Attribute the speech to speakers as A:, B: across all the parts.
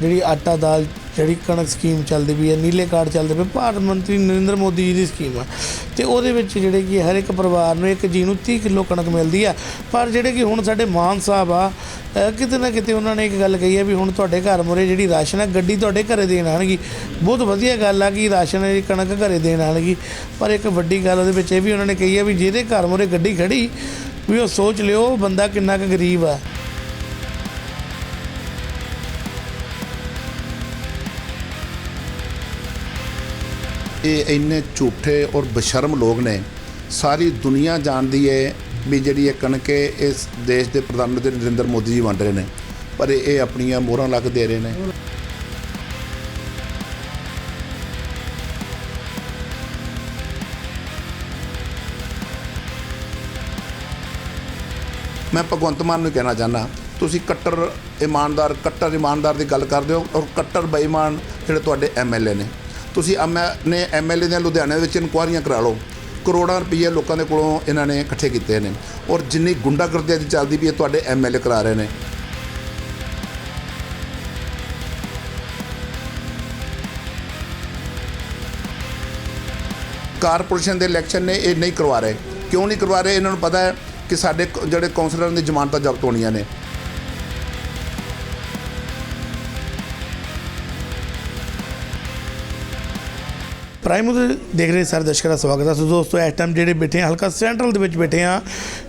A: ਜਿਹੜੀ ਆਟਾ ਦਾਲ, ਜਿਹੜੀ ਕਣਕ ਸਕੀਮ ਚੱਲਦੀ ਵੀ ਹੈ, ਨੀਲੇ ਕਾਰਡ ਚੱਲਦੇ ਪਏ, ਭਾਰਤ ਮੰਤਰੀ ਨਰਿੰਦਰ ਮੋਦੀ ਜੀ ਦੀ ਸਕੀਮ ਆ। ਤੇ ਉਹਦੇ ਵਿੱਚ ਜਿਹੜੇ ਕਿ ਹਰ ਇੱਕ ਪਰਿਵਾਰ ਨੂੰ ਇੱਕ ਜੀ ਨੂੰ 30 ਕਿਲੋ ਕਣਕ ਮਿਲਦੀ ਆ। ਪਰ ਜਿਹੜੇ ਕਿ ਹੁਣ ਸਾਡੇ ਮਾਨ ਸਾਹਿਬ ਆ ਕਿਤੇ ਨਾ ਕਿਤੇ ਉਹਨਾਂ ਨੇ ਇੱਕ ਗੱਲ ਕਹੀ ਹੈ ਵੀ ਹੁਣ ਤੁਹਾਡੇ ਘਰ ਮੁਰੇ ਜਿਹੜੀ ਰਾਸ਼ਨ ਹੈ ਗੱਡੀ ਤੁਹਾਡੇ ਘਰੇ ਦੇਣ ਆਣਗੀ ਬਹੁਤ ਵਧੀਆ ਗੱਲ ਆ ਕਿ ਰਾਸ਼ਨ ਦੀ ਕਣਕ ਘਰੇ ਦੇਣ ਆਣਗੀ ਪਰ ਇੱਕ ਵੱਡੀ ਗੱਲ ਉਹਦੇ ਵਿੱਚ ਇਹ ਵੀ ਉਹਨਾਂ ਨੇ ਕਹੀ ਹੈ ਵੀ ਜਿਹਦੇ ਘਰ ਮੁਰੇ ਗੱਡੀ ਖੜੀ, ਵੀ ਉਹ ਸੋਚ ਲਿਓ ਬੰਦਾ ਕਿੰਨਾ ਕੁ ਗਰੀਬ ਆ।
B: ਇਹ ਇੰਨੇ ਝੂਠੇ ਔਰ ਬਸ਼ਰਮ ਲੋਕ ਨੇ, ਸਾਰੀ ਦੁਨੀਆ ਜਾਣਦੀ ਹੈ ਵੀ ਜਿਹੜੀ ਇਹ ਕਣਕ ਹੈ ਇਸ ਦੇਸ਼ ਦੇ ਪ੍ਰਧਾਨ ਮੰਤਰੀ ਨਰਿੰਦਰ ਮੋਦੀ ਜੀ ਵੰਡ ਰਹੇ ਨੇ। ਪਰ ਇਹ ਆਪਣੀਆਂ ਮੋਹਰਾਂ ਲੱਗ ਦੇ ਰਹੇ ਨੇ। ਮੈਂ ਭਗਵੰਤ ਮਾਨ ਨੂੰ ਕਹਿਣਾ ਚਾਹੁੰਦਾ, ਤੁਸੀਂ ਕੱਟਰ ਇਮਾਨਦਾਰ ਕੱਟਰ ਇਮਾਨਦਾਰ ਦੀ ਗੱਲ ਕਰਦੇ ਹੋ ਔਰ ਕੱਟਰ ਬੇਈਮਾਨ ਜਿਹੜੇ ਤੁਹਾਡੇ ਐਮਐਲਏ ਨੇ। ਤੁਸੀਂ ਐਮ- ਨੇ ਐਮਐਲਏ ਦੀਆਂ ਲੁਧਿਆਣੇ ਵਿੱਚ ਇਨਕੁਆਰੀਆਂ ਕਰਾ ਲਓ। ਕਰੋੜਾਂ ਰੁਪਏ ਲੋਕਾਂ ਦੇ ਕੋਲੋਂ ਇਹਨਾਂ ਨੇ ਇਕੱਠੇ ਕੀਤੇ ਨੇ। ਔਰ ਜਿੰਨੀ ਗੁੰਡਾਗਰਦੀ ਅੱਜ ਚੱਲਦੀ ਵੀ ਇਹ ਤੁਹਾਡੇ ਐਮਐਲਏ ਕਰਾ ਰਹੇ ਨੇ। ਕਾਰਪੋਰੇਸ਼ਨ ਦੇ ਇਲੈਕਸ਼ਨ ਨੇ ਇਹ ਨਹੀਂ ਕਰਵਾ ਰਹੇ। ਕਿਉਂ ਨਹੀਂ ਕਰਵਾ ਰਹੇ? ਇਹਨਾਂ ਨੂੰ ਪਤਾ ਹੈ ਕਿ ਸਾਡੇ ਜਿਹੜੇ ਕੌਂਸਲਰਾਂ ਦੀ ਜ਼ਮਾਨਤਾਂ ਜ਼ਬਤ ਹੋਣੀਆਂ ਨੇ।
A: ਪ੍ਰਾਈਮ ਉਤੇ ਦੇਖ ਰਹੇ ਸਾਰੇ ਦਰਸ਼ਕਾਂ ਦਾ ਸਵਾਗਤ ਹੈ। ਸੋ ਦੋਸਤੋ, ਇਸ ਟਾਈਮ ਜਿਹੜੇ ਬੈਠੇ ਆ, ਹਲਕਾ ਸੈਂਟਰਲ ਦੇ ਵਿੱਚ ਬੈਠੇ ਆ,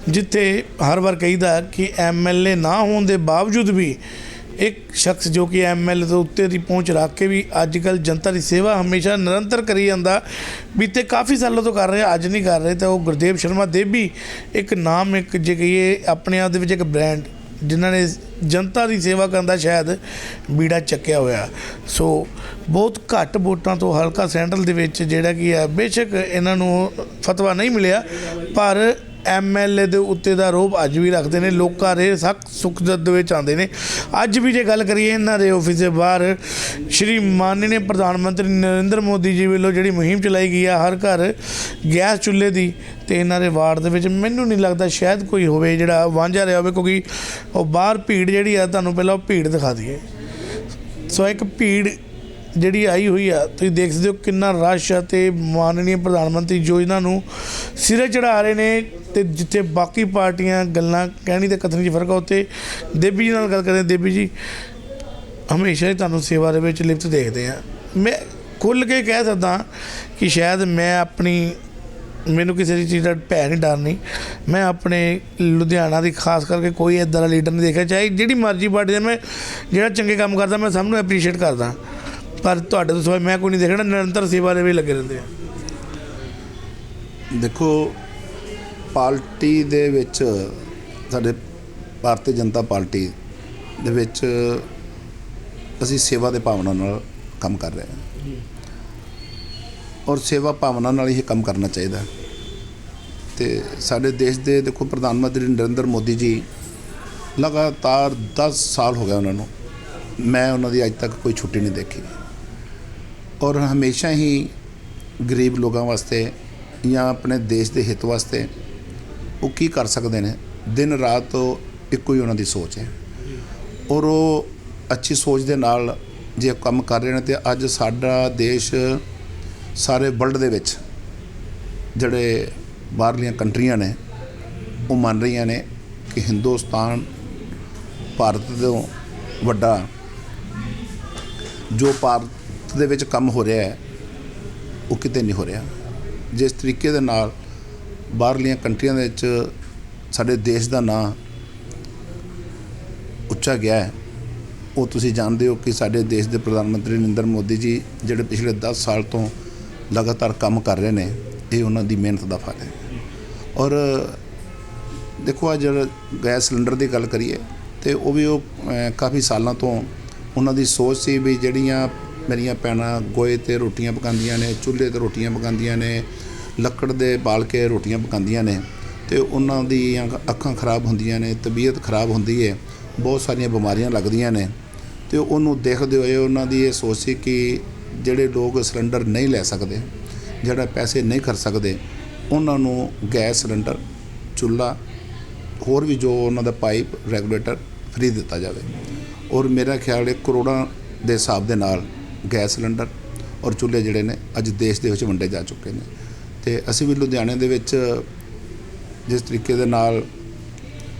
A: ਜਿੱਥੇ ਹਰ ਵਾਰ ਕਹੀਦਾ ਕਿ ਐਮਐਲਏ ਨਾ ਹੋਣ ਦੇ ਬਾਵਜੂਦ ਵੀ ਇੱਕ ਸ਼ਖਸ ਜੋ ਕਿ ਐਮਐਲਏ ਤੋਂ ਉੱਤੇ ਦੀ ਪਹੁੰਚ ਰੱਖ ਕੇ ਵੀ ਅੱਜ ਕੱਲ ਜਨਤਾ ਦੀ ਸੇਵਾ ਹਮੇਸ਼ਾ ਨਿਰੰਤਰ ਕਰੀ ਜਾਂਦਾ। ਬੀਤੇ ਕਾਫੀ ਸਾਲਾਂ ਤੋਂ ਕਰ ਰਿਹਾ ਅੱਜ ਨਹੀਂ ਕਰ ਰਹੇ, ਤਾਂ ਉਹ ਗੁਰਦੇਵ ਸ਼ਰਮਾ ਦੇਵੀ ਇੱਕ ਨਾਮ, ਇੱਕ ਜੇ ਕਹੀਏ, ਆਪਣੇ ਆਪ ਦੇ ਵਿੱਚ ਇੱਕ ਬ੍ਰਾਂਡ ਜਿਨ੍ਹਾਂ ਨੇ ਜਨਤਾ ਦੀ ਸੇਵਾ ਕਰਨ ਦਾ ਸ਼ਾਇਦ ਬੀੜਾ ਚੱਕਿਆ ਹੋਇਆ। ਸੋ ਬਹੁਤ ਘੱਟ ਵੋਟਾਂ ਤੋਂ ਹਲਕਾ ਸੈਂਟਰਲ ਦੇ ਵਿੱਚ ਜਿਹੜਾ ਕੀ ਹੈ, ਬੇਸ਼ੱਕ ਇਹਨਾਂ ਨੂੰ ਫਤਵਾ ਨਹੀਂ ਮਿਲਿਆ, ਪਰ ਐਮਐਲਏ ਦੇ ਉੱਤੇ ਦਾ ਰੋਬ ਅੱਜ ਵੀ ਰੱਖਦੇ ਨੇ, ਲੋਕਾਂ ਦੇ ਸਖਤ ਸੁਖ ਜਦ ਵਿੱਚ ਆਉਂਦੇ ਨੇ। ਅੱਜ ਵੀ ਜੇ ਗੱਲ ਕਰੀਏ ਇਹਨਾਂ ਦੇ ਆਫਿਸ ਦੇ ਬਾਹਰ, ਸ਼੍ਰੀ ਮਾਨਯੋਗ ਪ੍ਰਧਾਨ ਮੰਤਰੀ ਨਰਿੰਦਰ ਮੋਦੀ ਜੀ ਵੱਲੋਂ ਜਿਹੜੀ ਮੁਹਿੰਮ ਚਲਾਈ ਗਈ ਆ, ਹਰ ਘਰ ਗੈਸ ਚੁੱਲ੍ਹੇ ਦੀ, ਤੇ ਇਹਨਾਂ ਦੇ ਵਾਰਡ ਦੇ ਵਿੱਚ ਮੈਨੂੰ ਨਹੀਂ ਲੱਗਦਾ ਸ਼ਾਇਦ ਕੋਈ ਹੋਵੇ ਜਿਹੜਾ ਵਾਂਝਾ ਰਿਹਾ ਹੋਵੇ, ਕਿਉਂਕਿ ਉਹ ਬਾਹਰ ਭੀੜ ਜਿਹੜੀ ਆ, ਤੁਹਾਨੂੰ ਪਹਿਲਾਂ ਉਹ ਭੀੜ ਦਿਖਾ ਦਈਏ। ਸੋ ਇੱਕ ਭੀੜ ਜਿਹੜੀ ਆਈ ਹੋਈ ਆ, ਤੁਸੀਂ ਦੇਖ ਸਕਦੇ ਹੋ ਕਿੰਨਾ ਰਸ਼ ਆ, ਤੇ ਮਾਨਨੀय ਪ੍ਰਧਾਨ ਮੰਤਰੀ ਯੋਜਨਾ ਨੂੰ ਸਿਰੇ ਚੜਾ ਰਹੇ ਨੇ ਤੇ ਜਿੱਥੇ ਬਾਕੀ ਪਾਰਟੀਆਂ ਗੱਲਾਂ ਕਹਿਣੀ ਤੇ ਕਥਨੀ 'ਚ ਫ਼ਰਕ ਆ, ਉੱਥੇ ਦੇਬੀ ਜੀ ਨਾਲ ਗੱਲ ਕਰਦੇ ਹਾਂ। ਦੇਬੀ ਜੀ, ਹਮੇਸ਼ਾ ਹੀ ਤੁਹਾਨੂੰ ਸੇਵਾ ਦੇ ਵਿੱਚ ਲਿਪਤ ਦੇਖਦੇ ਆ ਮੈਂ ਖੁੱਲ ਕੇ ਕਹਿ ਸਕਦਾ ਕਿ ਸ਼ਾਇਦ ਮੈਂ ਆਪਣੀ, ਮੈਨੂੰ ਕਿਸੇ ਦੀ ਚੀਜ਼ ਦਾ ਭੈ ਨਹੀਂ, ਡਰ ਨਹੀਂ। ਮੈਂ ਆਪਣੇ ਲੁਧਿਆਣਾ ਦੀ ਖਾਸ ਕਰਕੇ ਕੋਈ ਇਦਾਂ ਦਾ ਲੀਡਰ ਨਹੀਂ ਦੇਖਿਆ। ਚਾਹੇ ਜਿਹੜੀ ਮਰਜ਼ੀ ਪਾਰਟੀ ਦਾ ਮੈਂ, ਜਿਹੜਾ ਚੰਗੇ ਕੰਮ ਕਰਦਾ, ਮੈਂ ਸਭ ਨੂੰ ਐਪਰੀਸ਼ੀਏਟ ਕਰਦਾ। ਪਰ ਤੁਹਾਡੇ ਤੋਂ ਸਿਵਾ ਮੈਂ ਕੋਈ ਨਹੀਂ ਦੇਖਣਾ, ਨਿਰੰਤਰ ਸੇਵਾ ਦੇ ਵਿੱਚ ਲੱਗੇ ਰਹਿੰਦੇ ਆ
B: ਦੇਖੋ ਪਾਰਟੀ ਦੇ ਵਿੱਚ, ਸਾਡੇ ਭਾਰਤੀ ਜਨਤਾ ਪਾਰਟੀ ਦੇ ਵਿੱਚ ਅਸੀਂ ਸੇਵਾ ਦੇ ਭਾਵਨਾ ਨਾਲ ਕੰਮ ਕਰ ਰਹੇ ਹਾਂ। ਔਰ ਸੇਵਾ ਭਾਵਨਾ ਨਾਲ ਹੀ ਕੰਮ ਕਰਨਾ ਚਾਹੀਦਾ ਹੈ। ਤੇ ਸਾਡੇ ਦੇਸ਼ ਦੇ ਦੇਖੋ, ਪ੍ਰਧਾਨ ਮੰਤਰੀ ਨਰਿੰਦਰ ਮੋਦੀ ਜੀ ਲਗਾਤਾਰ 10 ਸਾਲ ਹੋ ਗਏ ਉਹਨਾਂ ਨੂੰ। ਮੈਂ ਉਹਨਾਂ ਦੀ ਅੱਜ ਤੱਕ ਕੋਈ ਛੁੱਟੀ ਨਹੀਂ ਦੇਖੀ। ਔਰ ਹਮੇਸ਼ਾ ਹੀ ਗਰੀਬ ਲੋਕਾਂ ਵਾਸਤੇ ਜਾਂ ਆਪਣੇ ਦੇਸ਼ ਦੇ ਹਿੱਤ ਵਾਸਤੇ ਉਹ ਕੀ ਕਰ ਸਕਦੇ ਨੇ? ਦਿਨ ਰਾਤ ਇੱਕੋ ਹੀ ਉਹਨਾਂ ਦੀ ਸੋਚ ਹੈ। ਔਰ ਉਹ ਅੱਛੀ ਸੋਚ ਦੇ ਨਾਲ ਜੇ ਕੰਮ ਕਰ ਰਹੇ ਨੇ ਤੇ ਅੱਜ ਸਾਡਾ ਦੇਸ਼ ਸਾਰੇ ਵਰਲਡ ਦੇ ਵਿੱਚ ਜਿਹੜੇ ਬਾਹਰਲੀਆਂ ਕੰਟਰੀਆਂ ਨੇ, ਉਹ ਮੰਨ ਰਹੀਆਂ ਨੇ ਕਿ ਹਿੰਦੁਸਤਾਨ ਭਾਰਤ ਤੋਂ ਵੱਡਾ ਜੋ ਭਾਰਤ ਦੇ ਵਿੱਚ ਕੰਮ ਹੋ ਰਿਹਾ ਹੈ, ਉਹ ਕਿਤੇ ਨਹੀਂ ਹੋ ਰਿਹਾ। ਜਿਸ ਤਰੀਕੇ ਦੇ ਨਾਲ ਬਾਹਰਲੀਆਂ ਕੰਟਰੀਆਂ ਦੇ ਵਿੱਚ ਸਾਡੇ ਦੇਸ਼ ਦਾ ਨਾਂ ਉੱਚਾ ਗਿਆ ਹੈ। ਉਹ ਤੁਸੀਂ ਜਾਣਦੇ ਹੋ ਕਿ ਸਾਡੇ ਦੇਸ਼ ਦੇ ਪ੍ਰਧਾਨ ਮੰਤਰੀ ਨਰਿੰਦਰ ਮੋਦੀ ਜੀ ਜਿਹੜੇ ਪਿਛਲੇ 10 ਸਾਲ ਤੋਂ ਲਗਾਤਾਰ ਕੰਮ ਕਰ ਰਹੇ ਨੇ, ਇਹ ਉਹਨਾਂ ਦੀ ਮਿਹਨਤ ਦਾ ਫਲ ਹੈ। ਔਰ ਦੇਖੋ ਆ ਜਿਹੜਾ ਗੈਸ ਸਿਲੰਡਰ ਦੀ ਗੱਲ ਕਰੀਏ ਤੇ ਉਹ ਵੀ ਉਹ ਕਾਫੀ ਸਾਲਾਂ ਤੋਂ ਉਹਨਾਂ ਦੀ ਸੋਚ ਸੀ ਵੀ ਜਿਹੜੀਆਂ ਮੇਰੀਆਂ ਭੈਣਾਂ ਗੋਏ ਤੇ ਰੋਟੀਆਂ ਪਕਾਉਂਦੀਆਂ ਨੇ, ਚੁੱਲ੍ਹੇ ਤੇ ਰੋਟੀਆਂ ਪਕਾਉਂਦੀਆਂ ਨੇ ਲੱਕੜ ਦੇ ਬਾਲ ਕੇ ਰੋਟੀਆਂ ਪਕਾਉਂਦੀਆਂ ਨੇ ਤੇ ਉਹਨਾਂ ਦੀਆਂ ਅੱਖਾਂ ਖਰਾਬ ਹੁੰਦੀਆਂ ਨੇ, ਤਬੀਅਤ ਖਰਾਬ ਹੁੰਦੀ ਹੈ ਬਹੁਤ ਸਾਰੀਆਂ ਬਿਮਾਰੀਆਂ ਲੱਗਦੀਆਂ ਨੇ। ਤੇ ਉਹਨੂੰ ਦੇਖਦੇ ਹੋਏ ਉਹਨਾਂ ਦੀ ਇਹ ਸੋਚ ਸੀ ਕਿ ਜਿਹੜੇ ਲੋਕ ਸਿਲੰਡਰ ਨਹੀਂ ਲੈ ਸਕਦੇ, ਜਿਹੜਾ ਪੈਸੇ ਨਹੀਂ ਕਰ ਸਕਦੇ, ਉਹਨਾਂ ਨੂੰ ਗੈਸ ਸਿਲੰਡਰ, ਚੁੱਲ੍ਹਾ, ਹੋਰ ਵੀ ਜੋ ਉਹਨਾਂ ਦਾ ਪਾਈਪ, ਰੈਗੂਲੇਟਰ ਫ੍ਰੀ ਦਿੱਤਾ ਜਾਵੇ। ਔਰ ਮੇਰਾ ਖਿਆਲ ਹੈ ਕਰੋੜਾਂ ਦੇ ਹਿਸਾਬ ਦੇ ਨਾਲ ਗੈਸ ਸਿਲੰਡਰ ਔਰ ਚੁੱਲ੍ਹੇ ਜਿਹੜੇ ਨੇ ਅੱਜ ਦੇਸ਼ ਦੇ ਵਿੱਚ ਵੰਡੇ ਜਾ ਚੁੱਕੇ ਨੇ। ਤੇ ਅਸੀਂ ਵੀ ਲੁਧਿਆਣੇ ਦੇ ਵਿੱਚ ਜਿਸ ਤਰੀਕੇ ਦੇ ਨਾਲ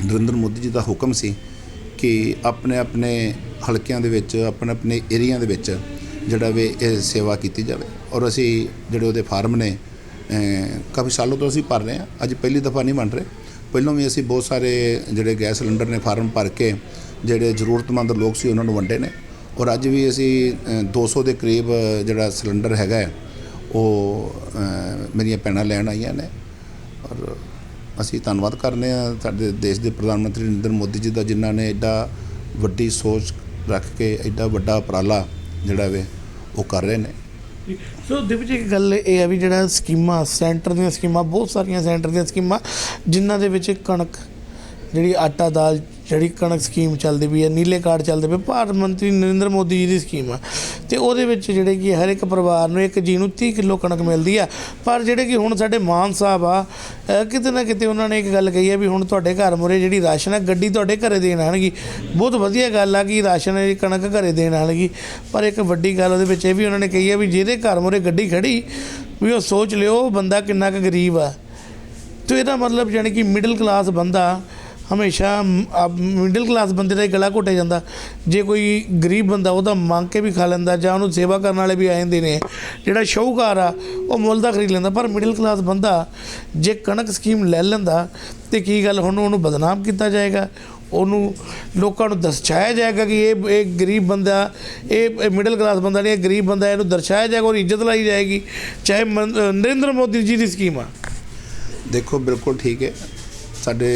B: ਨਰਿੰਦਰ ਮੋਦੀ ਜੀ ਦਾ ਹੁਕਮ ਸੀ ਕਿ ਆਪਣੇ ਆਪਣੇ ਹਲਕਿਆਂ ਦੇ ਵਿੱਚ ਆਪਣੇ ਆਪਣੇ ਏਰੀਆ ਦੇ ਵਿੱਚ ਜਿਹੜਾ ਵੀ ਇਹ ਸੇਵਾ ਕੀਤੀ ਜਾਵੇ। ਔਰ ਅਸੀਂ ਜਿਹੜੇ ਉਹਦੇ ਫਾਰਮ ਨੇ ਕਾਫੀ ਸਾਲੋਂ ਤੋਂ ਅਸੀਂ ਭਰ ਰਹੇ ਹਾਂ। ਅੱਜ ਪਹਿਲੀ ਦਫਾ ਨਹੀਂ ਬਣ ਰਹੇ। ਪਹਿਲਾਂ ਵੀ ਅਸੀਂ ਬਹੁਤ ਸਾਰੇ ਜਿਹੜੇ ਗੈਸ ਸਿਲੰਡਰ ਨੇ ਫਾਰਮ ਭਰ ਕੇ ਜਿਹੜੇ ਜ਼ਰੂਰਤਮੰਦ ਲੋਕ ਸੀ ਉਹਨਾਂ ਨੂੰ ਵੰਡੇ ਨੇ। ਔਰ ਅੱਜ ਵੀ ਅਸੀਂ ਅਹ, 200 ਦੇ ਕਰੀਬ ਜਿਹੜਾ ਸਿਲੰਡਰ ਹੈਗਾ ਹੈ, ਉਹ ਮੇਰੀਆਂ ਭੈਣਾਂ ਲੈਣ ਆਈਆਂ ਨੇ। ਔਰ ਅਸੀਂ ਧੰਨਵਾਦ ਕਰਨੇ ਆ ਸਾਡੇ ਦੇਸ਼ ਦੇ ਪ੍ਰਧਾਨ ਮੰਤਰੀ ਨਰਿੰਦਰ ਮੋਦੀ ਜੀ ਦਾ, ਜਿਨ੍ਹਾਂ ਨੇ ਐਡਾ ਵੱਡੀ ਸੋਚ ਰੱਖ ਕੇ ਐਡਾ ਵੱਡਾ ਉਪਰਾਲਾ ਜਿਹੜਾ ਵੇ ਉਹ ਕਰ ਰਹੇ ਨੇ।
A: ਸੋ ਦੇ ਵਿੱਚ ਇੱਕ ਗੱਲ ਇਹ ਹੈ ਵੀ ਜਿਹੜਾ ਸਕੀਮਾਂ, ਸੈਂਟਰ ਦੀਆਂ ਸਕੀਮਾਂ, ਬਹੁਤ ਸਾਰੀਆਂ ਸੈਂਟਰ ਦੀਆਂ ਸਕੀਮਾਂ, ਜਿਨ੍ਹਾਂ ਦੇ ਵਿੱਚ ਕਣਕ, ਜਿਹੜੀ ਆਟਾ ਦਾਲ ਜਿਹੜੀ ਕਣਕ ਸਕੀਮ ਚੱਲਦੀ ਵੀ ਹੈ, ਨੀਲੇ ਕਾਰਡ ਚੱਲਦੇ ਪਏ, ਭਾਰਤ ਮੰਤਰੀ ਨਰਿੰਦਰ ਮੋਦੀ ਜੀ ਦੀ ਸਕੀਮ ਆ। ਤੇ ਉਹਦੇ ਵਿੱਚ ਜਿਹੜੇ ਕਿ ਹਰ ਇੱਕ ਪਰਿਵਾਰ ਨੂੰ ਇੱਕ ਜੀ ਨੂੰ 30 ਕਿਲੋ ਕਣਕ ਮਿਲਦੀ ਆ। ਪਰ ਜਿਹੜੇ ਕਿ ਹੁਣ ਸਾਡੇ ਮਾਨ ਸਾਹਿਬ ਆ ਕਿਤੇ ਨਾ ਕਿਤੇ ਉਹਨਾਂ ਨੇ ਇੱਕ ਗੱਲ ਕਹੀ ਹੈ ਵੀ ਹੁਣ ਤੁਹਾਡੇ ਘਰ ਮੁਰੇ ਜਿਹੜੀ ਰਾਸ਼ਨ ਆ, ਗੱਡੀ ਤੁਹਾਡੇ ਘਰੇ ਦੇਣ ਆਣਗੀ ਬਹੁਤ ਵਧੀਆ ਗੱਲ ਆ ਕਿ ਰਾਸ਼ਨ ਦੀ ਕਣਕ ਘਰੇ ਦੇਣ ਆਣਗੀ ਪਰ ਇੱਕ ਵੱਡੀ ਗੱਲ ਉਹਦੇ ਵਿੱਚ ਇਹ ਵੀ ਉਹਨਾਂ ਨੇ ਕਹੀ ਹੈ ਵੀ ਜਿਹਦੇ ਘਰ ਮੁਰੇ ਗੱਡੀ ਖੜੀ, ਵੀ ਉਹ ਸੋਚ ਲਿਓ, ਬੰਦਾ ਕਿੰਨਾ ਕੁ ਗਰੀਬ ਆ। ਤੋ ਇਹਦਾ ਮਤਲਬ ਯਾਨੀ ਕਿ ਮਿਡਲ ਕਲਾਸ ਬੰਦਾ ਹਮੇਸ਼ਾ ਮਿਡਲ ਕਲਾਸ ਬੰਦੇ ਦਾ ਹੀ ਗਲਾ ਘੁੱਟਿਆ ਜਾਂਦਾ। ਜੇ ਕੋਈ ਗਰੀਬ ਬੰਦਾ ਉਹਦਾ ਮੰਗ ਕੇ ਵੀ ਖਾ ਲੈਂਦਾ ਜਾਂ ਉਹਨੂੰ ਸੇਵਾ ਕਰਨ ਵਾਲੇ ਵੀ ਆ ਜਾਂਦੇ ਨੇ। ਜਿਹੜਾ ਸ਼ਾਹੂਕਾਰ ਆ, ਉਹ ਮੁੱਲ ਦਾ ਖਰੀਦ ਲੈਂਦਾ, ਪਰ ਮਿਡਲ ਕਲਾਸ ਬੰਦਾ ਜੇ ਕਣਕ ਸਕੀਮ ਲੈ ਲੈਂਦਾ, ਤੇ ਕੀ ਗੱਲ ਹੁਣ ਉਹਨੂੰ ਬਦਨਾਮ ਕੀਤਾ ਜਾਏਗਾ? ਉਹਨੂੰ ਲੋਕਾਂ ਨੂੰ ਦਰਸਾਇਆ ਜਾਏਗਾ ਕਿ ਇਹ ਇਹ ਗਰੀਬ ਬੰਦਾ, ਇਹ ਮਿਡਲ ਕਲਾਸ ਬੰਦਾ ਨਹੀਂ, ਇਹ ਗਰੀਬ ਬੰਦਾ, ਇਹਨੂੰ ਦਰਸਾਇਆ ਜਾਏਗਾ ਔਰ ਇੱਜ਼ਤ ਲਾਈ ਜਾਏਗੀ, ਚਾਹੇ ਨਰਿੰਦਰ ਮੋਦੀ ਜੀ ਦੀ ਸਕੀਮ ਆ।
B: ਦੇਖੋ, ਬਿਲਕੁਲ ਠੀਕ ਹੈ। ਸਾਡੇ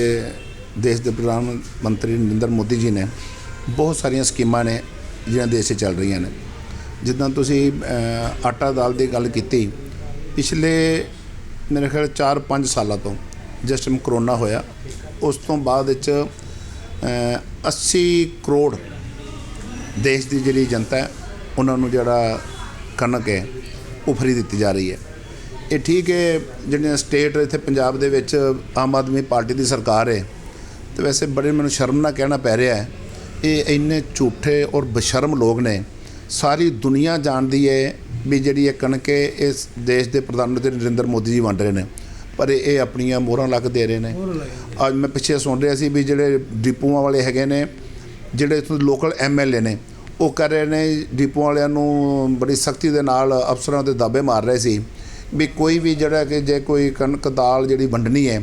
B: ਦੇਸ਼ ਦੇ ਪ੍ਰਧਾਨ ਮੰਤਰੀ ਨਰਿੰਦਰ ਮੋਦੀ ਜੀ ਨੇ ਬਹੁਤ ਸਾਰੀਆਂ ਸਕੀਮਾਂ ਨੇ ਜਿਹੜੀਆਂ ਦੇਸ਼ 'ਚ ਚੱਲ ਰਹੀਆਂ ਨੇ। ਜਿੱਦਾਂ ਤੁਸੀਂ ਆਟਾ ਦਾਲ ਦੀ ਗੱਲ ਕੀਤੀ ਪਿਛਲੇ ਮੇਰੇ ਖਿਆਲ 4-5 ਸਾਲਾਂ ਤੋਂ ਜਿਸ ਟਾਈਮ ਕਰੋਨਾ ਹੋਇਆ ਉਸ ਤੋਂ ਬਾਅਦ ਵਿੱਚ ਅਹ, 80 ਕਰੋੜ ਦੇਸ਼ ਦੀ ਜਿਹੜੀ ਜਨਤਾ ਹੈ ਉਹਨਾਂ ਨੂੰ ਜਿਹੜਾ ਕਣਕ ਹੈ ਉਹ ਫਰੀ ਦਿੱਤੀ ਜਾ ਰਹੀ ਹੈ। ਇਹ ਠੀਕ ਹੈ ਜਿਹੜੀਆਂ ਸਟੇਟ ਇੱਥੇ ਪੰਜਾਬ ਦੇ ਵਿੱਚ ਆਮ ਆਦਮੀ ਪਾਰਟੀ ਦੀ ਸਰਕਾਰ ਹੈ ਤੇ ਵੈਸੇ ਬੜੇ ਮੈਨੂੰ ਸ਼ਰਮ ਨਾਲ ਕਹਿਣਾ ਪੈ ਰਿਹਾ ਹੈ ਇਹ ਇੰਨੇ ਝੂਠੇ ਔਰ ਬਸ਼ਰਮ ਲੋਕ ਨੇ ਸਾਰੀ ਦੁਨੀਆ ਜਾਣਦੀ ਹੈ ਵੀ ਜਿਹੜੀ ਇਹ ਕਣਕ ਇਸ ਦੇਸ਼ ਦੇ ਪ੍ਰਧਾਨ ਮੰਤਰੀ ਨਰਿੰਦਰ ਮੋਦੀ ਜੀ ਵੰਡ ਰਹੇ ਨੇ ਪਰ ਇਹ ਆਪਣੀਆਂ ਮੋਹਰਾਂ ਲੱਗ ਦੇ ਰਹੇ ਨੇ। ਅੱਜ ਮੈਂ ਪਿੱਛੇ ਸੁਣ ਰਿਹਾ ਸੀ ਵੀ ਜਿਹੜੇ ਡਿਪੂਆਂ ਵਾਲੇ ਹੈਗੇ ਨੇ ਜਿਹੜੇ ਇੱਥੋਂ ਦੇ ਲੋਕਲ ਐਮਐਲਏ ਨੇ ਉਹ ਕਰ ਰਹੇ ਨੇ ਡਿਪੂਆਂ ਵਾਲਿਆਂ ਨੂੰ ਬੜੀ ਸਖਤੀ ਦੇ ਨਾਲ ਅਫਸਰਾਂ ਤੇ ਦਾਅਵੇ ਮਾਰ ਰਹੇ ਸੀ ਵੀ ਕੋਈ ਵੀ ਜਿਹੜਾ ਕਿ ਜੇ ਕੋਈ ਕਣਕ ਦਾਲ ਜਿਹੜੀ ਵੰਡਣੀ ਹੈ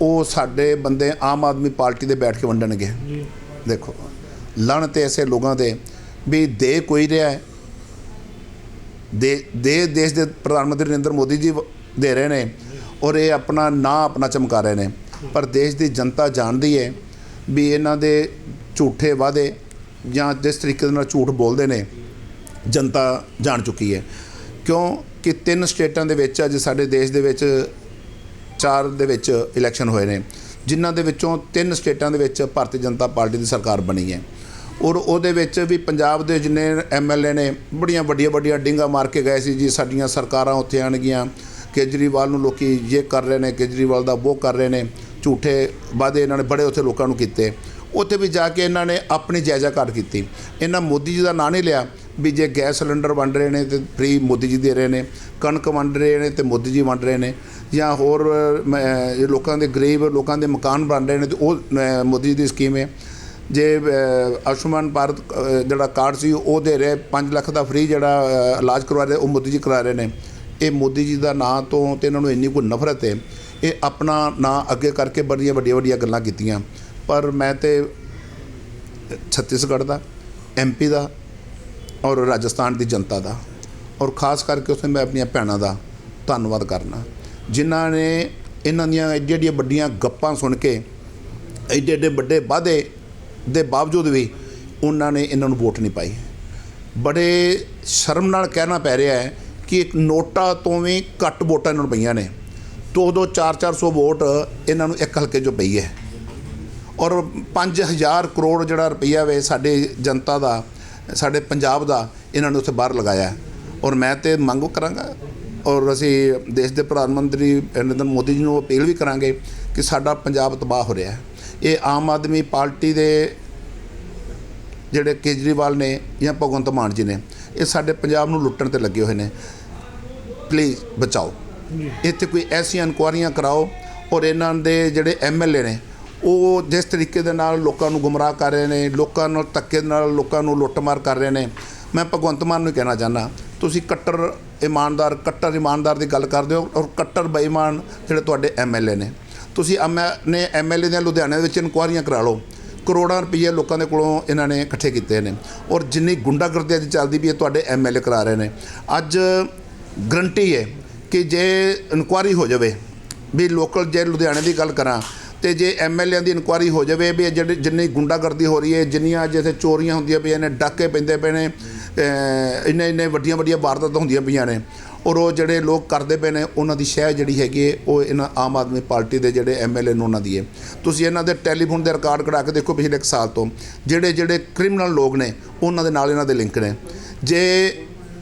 B: ਉਹ ਸਾਡੇ ਬੰਦੇ ਆਮ ਆਦਮੀ ਪਾਰਟੀ ਦੇ ਬੈਠ ਕੇ ਵੰਡਣਗੇ। ਦੇਖੋ ਲਣ ਤੇ ਐਸੇ ਲੋਕਾਂ ਦੇ ਵੀ ਦੇ ਕੋਈ ਰਿਹਾ ਹੈ। ਦੇ ਦੇ ਦੇਸ਼ ਦੇ ਪ੍ਰਧਾਨ ਮੰਤਰੀ ਨਰਿੰਦਰ ਮੋਦੀ ਜੀ ਦੇ ਰਹੇ ਨੇ ਔਰ ਇਹ ਆਪਣਾ ਨਾਂ ਆਪਣਾ ਚਮਕਾ ਰਹੇ ਨੇ। ਪਰ ਦੇਸ਼ ਦੀ ਜਨਤਾ ਜਾਣਦੀ ਹੈ ਵੀ ਇਹਨਾਂ ਦੇ ਝੂਠੇ ਵਾਅਦੇ ਜਾਂ ਜਿਸ ਤਰੀਕੇ ਨਾਲ ਝੂਠ ਬੋਲਦੇ ਨੇ ਜਨਤਾ ਜਾਣ ਚੁੱਕੀ ਹੈ। ਕਿਉਂ ਕਿ ਤਿੰਨ ਸਟੇਟਾਂ ਦੇ ਵਿੱਚ ਅੱਜ ਸਾਡੇ ਦੇਸ਼ ਦੇ ਵਿੱਚ ਚਾਰ ਦੇ ਵਿੱਚ ਇਲੈਕਸ਼ਨ ਹੋਏ ਨੇ, ਜਿਨ੍ਹਾਂ ਦੇ ਵਿੱਚੋਂ ਤਿੰਨ ਸਟੇਟਾਂ ਦੇ ਵਿੱਚ ਭਾਰਤੀ ਜਨਤਾ ਪਾਰਟੀ ਦੀ ਸਰਕਾਰ ਬਣੀ ਹੈ। ਔਰ ਉਹਦੇ ਵਿੱਚ ਵੀ ਪੰਜਾਬ ਦੇ ਜਿੰਨੇ ਐਮਐਲਏ ਨੇ, ਬੜੀਆਂ ਵੱਡੀਆਂ ਵੱਡੀਆਂ ਡਿੰਗਾ ਮਾਰ ਕੇ ਗਏ ਸੀ ਜੀ, ਸਾਡੀਆਂ ਸਰਕਾਰਾਂ ਉੱਥੇ ਆਣਗੀਆਂ। ਕੇਜਰੀਵਾਲ ਨੂੰ ਲੋਕੀ ਇਹ ਕਰ ਰਹੇ ਨੇ, ਕੇਜਰੀਵਾਲ ਦਾ ਉਹ ਕਰ ਰਹੇ ਨੇ, ਝੂਠੇ ਵਾਅਦੇ ਇਹਨਾਂ ਨੇ ਬੜੇ ਉੱਥੇ ਲੋਕਾਂ ਨੂੰ ਕੀਤੇ। ਉੱਥੇ ਵੀ ਜਾ ਕੇ ਇਹਨਾਂ ਨੇ ਆਪਣੀ ਜਾਇਜ਼ਾ ਘਾਟ ਕੀਤੀ। ਇਹਨਾਂ ਮੋਦੀ ਜੀ ਦਾ ਨਾਂ ਨਹੀਂ ਲਿਆ ਵੀ ਜੇ ਗੈਸ ਸਿਲੰਡਰ ਵੰਡ ਰਹੇ ਨੇ ਤੇ ਫ੍ਰੀ ਮੋਦੀ ਜੀ ਦੇ ਰਹੇ ਨੇ, ਕਣਕ ਵੰਡ ਰਹੇ ਨੇ ਤੇ ਮੋਦੀ ਜੀ ਵੰਡ ਰਹੇ ਨੇ। ਜਾਂ ਹੋਰ ਅ, ਲੋਕਾਂ ਦੇ ਗਰੀਬ ਲੋਕਾਂ ਦੇ ਮਕਾਨ ਬਣ ਰਹੇ ਨੇ ਤੇ ਉਹ ਮੋਦੀ ਜੀ ਦੀ ਸਕੀਮ ਹੈ। ਜੇ ਆਯੁਸ਼ਮਾਨ ਭਾਰਤ ਜਿਹੜਾ ਕਾਰਡ ਸੀ ਉਹ ਦੇ ਰਹੇ 5 ਲੱਖ ਦਾ ਫ੍ਰੀ ਜਿਹੜਾ ਇਲਾਜ ਕਰਵਾ ਰਹੇ ਉਹ ਮੋਦੀ ਜੀ ਕਰਾ ਰਹੇ ਨੇ। ਇਹ ਮੋਦੀ ਜੀ ਦਾ ਨਾਂ ਤੋਂ ਤੇ ਇਹਨਾਂ ਨੂੰ ਇੰਨੀ ਕੋਈ ਨਫ਼ਰਤ ਹੈ ਇਹ ਆਪਣਾ ਨਾਂ ਅੱਗੇ ਕਰਕੇ ਬੜੀਆਂ ਵੱਡੀਆਂ ਵੱਡੀਆਂ ਗੱਲਾਂ ਕੀਤੀਆਂ। ਪਰ ਮੈਂ ਤੇ ਛੱਤੀਸਗੜ੍ਹ ਦਾ ਐਮਪੀ ਦਾ ਔਰ ਰਾਜਸਥਾਨ ਦੀ ਜਨਤਾ ਦਾ ਔਰ ਖਾਸ ਕਰਕੇ ਉਸਨੇ ਮੈਂ ਆਪਣੀਆਂ ਭੈਣਾਂ ਦਾ ਧੰਨਵਾਦ ਕਰਨਾ। ਜਿਨ੍ਹਾਂ ਨੇ ਇਹਨਾਂ ਦੀਆਂ ਐਡੀਆਂ ਐਡੀਆਂ ਵੱਡੀਆਂ ਗੱਪਾਂ ਸੁਣ ਕੇ, ਐਡੇ ਐਡੇ ਵੱਡੇ ਵਾਅਦੇ ਦੇ ਬਾਵਜੂਦ ਵੀ ਉਹਨਾਂ ਨੇ ਇਹਨਾਂ ਨੂੰ ਵੋਟ ਨਹੀਂ ਪਾਈ। ਬੜੇ ਸ਼ਰਮ ਨਾਲ ਕਹਿਣਾ ਪੈ ਰਿਹਾ ਹੈ ਕਿ ਇੱਕ ਨੋਟਾ ਤੋਂ ਵੀ ਘੱਟ ਵੋਟਾਂ ਇਹਨਾਂ ਨੂੰ ਪਈਆਂ ਨੇ। ਦੋ ਦੋ 4-400 ਵੋਟ ਇਹਨਾਂ ਨੂੰ ਇੱਕ ਹਲਕੇ 'ਚੋਂ ਪਈ ਹੈ। ਔਰ 5000 ਕਰੋੜ ਜਿਹੜਾ ਰੁਪਈਆ ਵੇ ਸਾਡੇ ਜਨਤਾ ਦਾ, ਸਾਡੇ ਪੰਜਾਬ ਦਾ ਇਹਨਾਂ ਨੇ ਉੱਥੇ ਬਾਹਰ ਲਗਾਇਆ। ਔਰ ਮੈਂ ਤੇ ਮੰਗ ਕਰਾਂਗਾ ਔਰ ਅਸੀਂ ਦੇਸ਼ ਦੇ ਪ੍ਰਧਾਨ ਮੰਤਰੀ ਨਰਿੰਦਰ ਮੋਦੀ ਜੀ ਨੂੰ ਅਪੀਲ ਵੀ ਕਰਾਂਗੇ ਕਿ ਸਾਡਾ ਪੰਜਾਬ ਤਬਾਹ ਹੋ ਰਿਹਾ ਹੈ। ਇਹ ਆਮ ਆਦਮੀ ਪਾਰਟੀ ਦੇ ਜਿਹੜੇ ਕੇਜਰੀਵਾਲ ਨੇ ਜਾਂ ਭਗਵੰਤ ਮਾਨ ਜੀ ਨੇ, ਇਹ ਸਾਡੇ ਪੰਜਾਬ ਨੂੰ ਲੁੱਟਣ ਤੇ ਲੱਗੇ ਹੋਏ ਨੇ। ਪਲੀਜ਼ ਬਚਾਓ। ਇੱਥੇ ਕੋਈ ਐਸੀਆਂ ਇਨਕੁਆਰੀਆਂ ਕਰਾਓ ਔਰ ਇਹਨਾਂ ਦੇ ਜਿਹੜੇ ਐਮਐਲਏ ਨੇ, ਉਹ ਜਿਸ ਤਰੀਕੇ ਦੇ ਨਾਲ ਲੋਕਾਂ ਨੂੰ ਗੁੰਮਰਾਹ ਕਰ ਰਹੇ ਨੇ, ਲੋਕਾਂ ਨਾਲ ਧੱਕੇ ਨਾਲ ਲੋਕਾਂ ਨੂੰ ਲੁੱਟਮਾਰ ਕਰ ਰਹੇ ਨੇ। ਮੈਂ ਭਗਵੰਤ ਮਾਨ ਨੂੰ ਕਹਿਣਾ ਚਾਹੁੰਦਾ ਤੁਸੀਂ ਕੱਟਰ ਇਮਾਨਦਾਰ ਕੱਟਰ ਇਮਾਨਦਾਰ ਦੀ ਗੱਲ ਕਰਦੇ ਹੋ ਔਰ ਕੱਟਰ ਬੇਈਮਾਨ ਜਿਹੜੇ ਤੁਹਾਡੇ ਐਮਐਲਏ ਨੇ। ਤੁਸੀਂ ਨੇ ਐਮਐਲਏ ਦੀਆਂ ਲੁਧਿਆਣੇ ਵਿੱਚ ਇਨਕੁਆਰੀਆਂ ਕਰਾ ਲਓ। ਕਰੋੜਾਂ ਰੁਪਏ ਲੋਕਾਂ ਦੇ ਕੋਲੋਂ ਇਹਨਾਂ ਨੇ ਇਕੱਠੇ ਕੀਤੇ ਨੇ। ਔਰ ਜਿੰਨੀ ਗੁੰਡਾਗਰਦੀ ਅੱਜ ਚੱਲਦੀ ਵੀ ਹੈ, ਤੁਹਾਡੇ ਐਮਐਲਏ ਕਰਾ ਰਹੇ ਨੇ। ਅੱਜ ਗਰੰਟੀ ਹੈ ਕਿ ਜੇ ਇਨਕੁਆਰੀ ਹੋ ਜਾਵੇ, ਵੀ ਲੋਕਲ ਜੇ ਲੁਧਿਆਣੇ ਦੀ ਗੱਲ ਕਰਾਂ, ਤੇ ਜੇ ਐਮਐਲਏ ਦੀ ਇਨਕੁਆਰੀ ਹੋ ਜਾਵੇ, ਵੀ ਇਹ ਜਿਹੜੇ ਜਿੰਨੀ ਗੁੰਡਾਗਰਦੀ ਹੋ ਰਹੀ ਹੈ, ਜਿੰਨੀਆਂ ਜਿੱਥੇ ਚੋਰੀਆਂ ਹੁੰਦੀਆਂ ਪਈਆਂ ਨੇ, ਡਾਕੇ ਪੈਂਦੇ ਪਏ ਨੇ ਇੰਨੇ ਇੰਨੇ ਵੱਡੀਆਂ ਵੱਡੀਆਂ ਵਾਰਦਾਤਾਂ ਹੁੰਦੀਆਂ ਪਈਆਂ ਨੇ। ਔਰ ਉਹ ਜਿਹੜੇ ਲੋਕ ਕਰਦੇ ਪਏ ਨੇ, ਉਹਨਾਂ ਦੀ ਸ਼ਹਿ ਜਿਹੜੀ ਹੈਗੀ ਹੈ ਉਹ ਇਹਨਾਂ ਆਮ ਆਦਮੀ ਪਾਰਟੀ ਦੇ ਜਿਹੜੇ ਐਮਐਲਏ ਨੇ ਉਹਨਾਂ ਦੀ ਹੈ ਤੁਸੀਂ ਇਹਨਾਂ ਦੇ ਟੈਲੀਫੋਨ ਦੇ ਰਿਕਾਰਡ ਕਢਾ ਕੇ ਦੇਖੋ ਪਿਛਲੇ ਇੱਕ ਸਾਲ ਤੋਂ। ਜਿਹੜੇ ਜਿਹੜੇ ਕ੍ਰਿਮੀਨਲ ਲੋਕ ਨੇ, ਉਹਨਾਂ ਦੇ ਨਾਲ ਇਹਨਾਂ ਦੇ ਲਿੰਕ ਨੇ। ਜੇ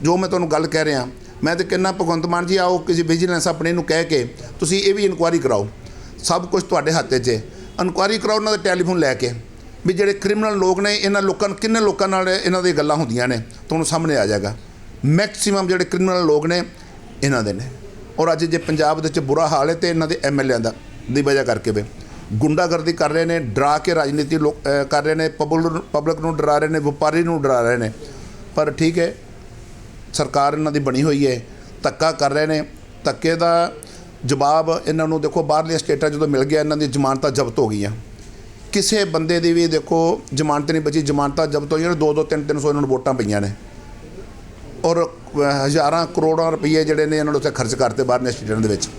B: ਜੋ ਮੈਂ ਤੁਹਾਨੂੰ ਗੱਲ ਕਹਿ ਰਿਹਾ, ਮੈਂ ਤੇ ਕਹਿੰਦਾ, ਭਗਵੰਤ ਮਾਨ ਜੀ, ਆਓ ਕਿਸੇ ਵਿਜੀਲੈਂਸ ਆਪਣੇ ਨੂੰ ਕਹਿ ਕੇ ਤੁਸੀਂ ਇਹ ਵੀ ਇਨਕੁਆਰੀ ਕਰਾਓ। ਸਭ ਕੁਝ ਤੁਹਾਡੇ ਹੱਥ 'ਚ ਹੈ ਇਨਕੁਆਰੀ ਕਰਾਓ ਉਹਨਾਂ ਦਾ ਟੈਲੀਫੋਨ ਲੈ ਕੇ। ਵੀ ਜਿਹੜੇ ਕ੍ਰਿਮੀਨਲ ਲੋਕ ਨੇ, ਇਹਨਾਂ ਲੋਕਾਂ ਨੂੰ ਕਿੰਨੇ ਲੋਕਾਂ ਨਾਲ ਇਹਨਾਂ ਦੀ ਗੱਲਾਂ ਹੁੰਦੀਆਂ ਨੇ, ਤੁਹਾਨੂੰ ਸਾਹਮਣੇ ਆ ਜਾਏਗਾ। ਮੈਕਸਿਮਮ ਜਿਹੜੇ ਕ੍ਰਿਮੀਨਲ ਲੋਕ ਨੇ, ਇਹਨਾਂ ਦੇ ਨੇ। ਔਰ ਅੱਜ ਜੇ ਪੰਜਾਬ ਦੇ ਵਿੱਚ ਬੁਰਾ ਹਾਲ ਹੈ ਤੇ ਇਹਨਾਂ ਦੇ ਐਮਐਲਏਆਂ ਦਾ, ਦੀ ਵਜ੍ਹਾ ਕਰਕੇ ਵੇ। ਗੁੰਡਾਗਰਦੀ ਕਰ ਰਹੇ ਨੇ, ਡਰਾ ਕੇ ਰਾਜਨੀਤੀ ਲੋਕ ਕਰ ਰਹੇ ਨੇ ਪਬਲਿਕ ਪਬਲਿਕ ਨੂੰ ਡਰਾ ਰਹੇ ਨੇ, ਵਪਾਰੀ ਨੂੰ ਡਰਾ ਰਹੇ ਨੇ। ਪਰ ਠੀਕ ਹੈ, ਸਰਕਾਰ ਇਹਨਾਂ ਦੀ ਬਣੀ ਹੋਈ ਹੈ, ਧੱਕਾ ਕਰ ਰਹੇ ਨੇ। ਧੱਕੇ ਦਾ ਜਵਾਬ ਇਹਨਾਂ ਨੂੰ ਦੇਖੋ, ਬਾਹਰਲੀਆਂ ਸਟੇਟਾਂ ਜਦੋਂ ਮਿਲ ਗਿਆ, ਇਹਨਾਂ ਦੀ ਜ਼ਮਾਨਤਾਂ ਜ਼ਬਤ ਹੋ ਗਈਆਂ। ਕਿਸੇ ਬੰਦੇ ਦੀ ਵੀ ਦੇਖੋ ਜ਼ਮਾਨਤ ਨਹੀਂ ਬਚੀ, ਜ਼ਮਾਨਤਾਂ ਜ਼ਬਤ ਹੋਈਆਂ ਨੇ 2 2 3 300 ਇਹਨਾਂ ਨੂੰ ਵੋਟਾਂ ਪਈਆਂ ਨੇ। ਔਰ ਹਜ਼ਾਰਾਂ ਕਰੋੜਾਂ ਰੁਪਏ ਜਿਹੜੇ ਨੇ ਇਹਨਾਂ ਨੂੰ ਉੱਥੇ ਖਰਚ ਕਰਤੇ ਬਾਹਰਲੀਆਂ ਸਟੇਟਾਂ ਦੇ ਵਿੱਚ।